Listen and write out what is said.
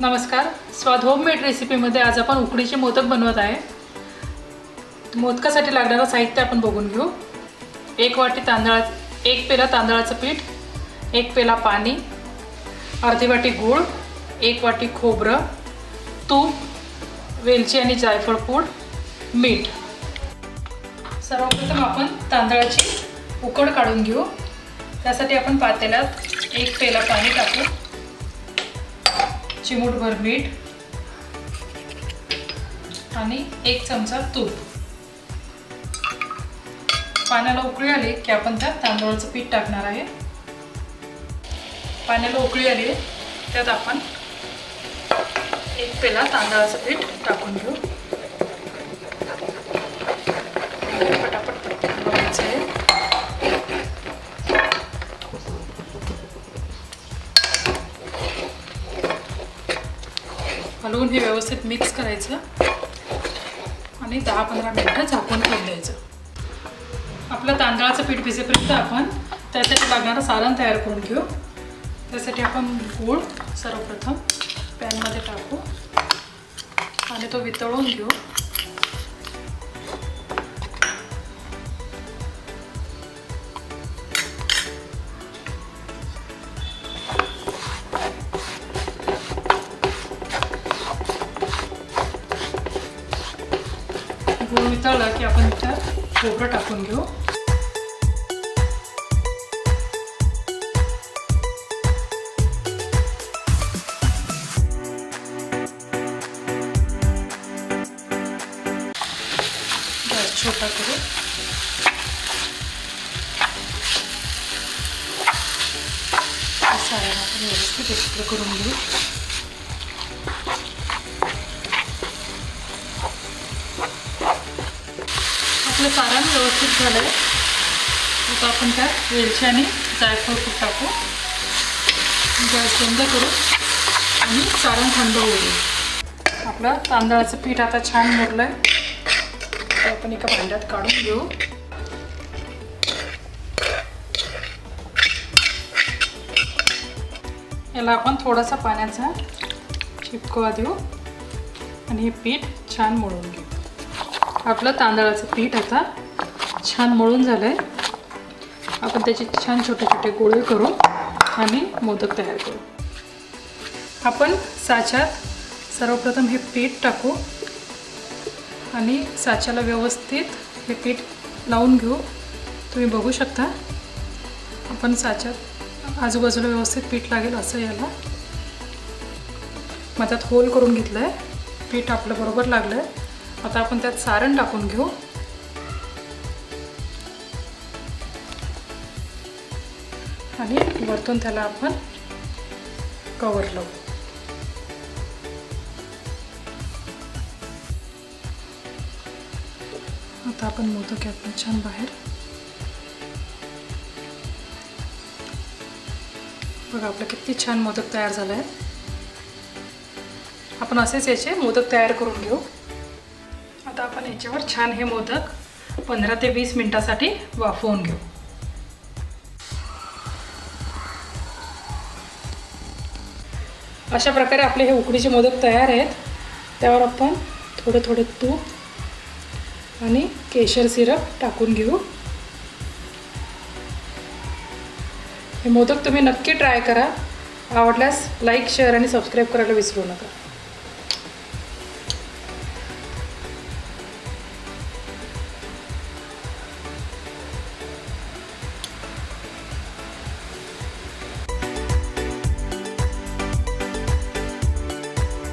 नमस्कार. स्वाद होममेड रेसिपीमध्ये आज आपण उकडीचे मोदक बनवत आहे. मोदकासाठी लागणारं साहित्य आपण बघून घेऊ. एक वाटी तांदळा एक पेला तांदळाचं पीठ एक पेला पाणी अर्धी वाटी गूळ एक वाटी खोबरं तूप वेलची आणि जायफळ पूड मीठ. सर्वप्रथम आपण तांदळाची उकड काढून घेऊ. त्यासाठी आपण पातेल्यात एक पेला पाणी टाकू. चिमूटभर मीठ आणि एक चमचा तूप. पाण्याला उकळी आली की आपण त्यात तांदळाचं पीठ टाकणार आहे. पाण्याला उकळी आली त्यात आपण एक पेला तांदळाचं पीठ टाकून घेऊ. हलवून हे व्यवस्थित मिक्स करायचं. आणि दहा पंधरा मिनटं झाकून ठेवून द्यायचं. आपलं तांदळाचं पीठ भिजेपर्यंत आपण त्यासाठी लागणारं सारण तयार करून घेऊ. त्यासाठी आपण गूळ सर्वप्रथम पॅनमध्ये टाकू. आणि तो वितळून घेऊ. गूळ की आपण त्यात खोबरं टाकून घेऊ. छोटा करू. सारण आपण व्यवस्थित एकत्र करून घेऊ. आपलं सारण व्यवस्थित झालं आहे आता आपण त्यात वेलची आणि जायफळ खूप टाकू. गॅस बंद करू आणि सारण थंड होऊ आपलं तांदळाचं पीठ आता छान मुरलं आहे ते आपण एका भांड्यात काढून घेऊ. याला आपण थोडासा पाण्याचा चिपकवा देऊ आणि हे पीठ छान मळून घेऊ. आपलं तांदळाचं पीठ आता छान मळून झालं आहे आपण त्याचे छान छोटे छोटे गोळे करू आणि मोदक तयार करू. आपण साच्यात सर्वप्रथम हे पीठ टाकू आणि साच्याला व्यवस्थित हे पीठ लावून घेऊ. तुम्ही बघू शकता. आपण साच्यात आजूबाजूला व्यवस्थित पीठ लागेल असं याला. मग त्यात होल करून घेतलं आहे पीठ आपलं बरोबर लागलं आहे आता आपण त्यात सारण टाकून घेऊ. आणि वरतून त्याला आपण कवर लावू. आता आपण मोदक आपण छान बाहेर. बघा आपलं किती छान मोदक तयार झालं आहे आपण असेच याचे मोदक तयार करून घेऊ. आता आपण याच्यावर छान हे मोदक पंधरा ते वीस मिनटासाठी वाफवून घेऊ. अशा प्रकारे आपले हे उकडीचे मोदक तयार आहेत. त्यावर आपण थोडे थोडे तूप आणि केशर सिरप टाकून घेऊ. हे मोदक तुम्ही नक्की ट्राय करा. आवडल्यास लाईक शेअर आणि सबस्क्राईब करायला विसरू नका.